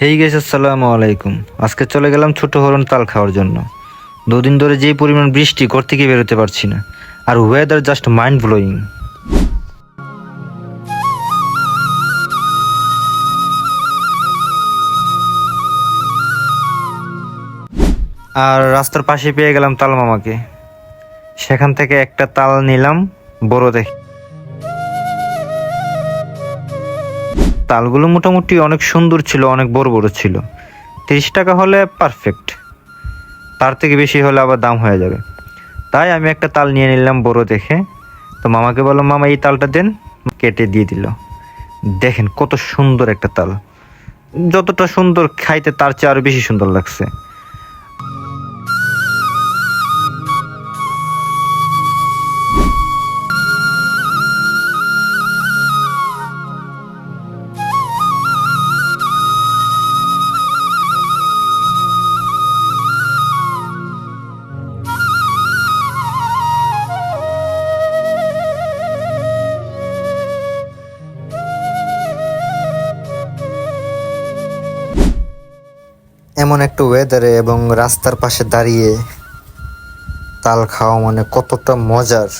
হেই গেছ আসসালামু আলাইকুম। আজকে চলে গেলাম ছোট হরণ তাল খাওয়ার জন্য। দুদিন ধরে যে পরিমাণ বৃষ্টি ঘর থেকে বেরোতে পারছি না, আর ওয়েদার জাস্ট মাইন্ড ব্লোয়িং আর রাস্তার পাশে পেয়ে গেলাম তাল মামাকে। সেখান থেকে একটা তাল নিলাম, বড় দেখে। তালগুলো মোটামুটি অনেক সুন্দর ছিল, অনেক বড় বড় ছিল। তিরিশ টাকা হলে পারফেক্ট তার থেকে বেশি হলে আবার দাম হয়ে যাবে। তাই আমি একটা তাল নিয়ে নিলাম বড় দেখে। তো মামাকে বললাম, মামা, এই তালটা দেন। কেটে দিয়ে দিল। দেখেন কত সুন্দর একটা তাল। যতটা সুন্দর, খাইতে তার চেয়ে আরও বেশি সুন্দর লাগছে। এমন একটা ওয়েদারে এবং রাস্তার পাশে দাঁড়িয়ে তাল খাওয়া মানে কতটা মজার।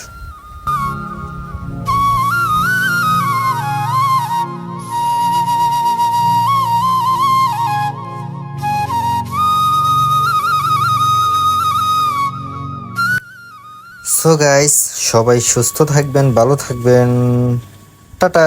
সো গাইস সবাই সুস্থ থাকবেন, ভালো থাকবেন। টাটা।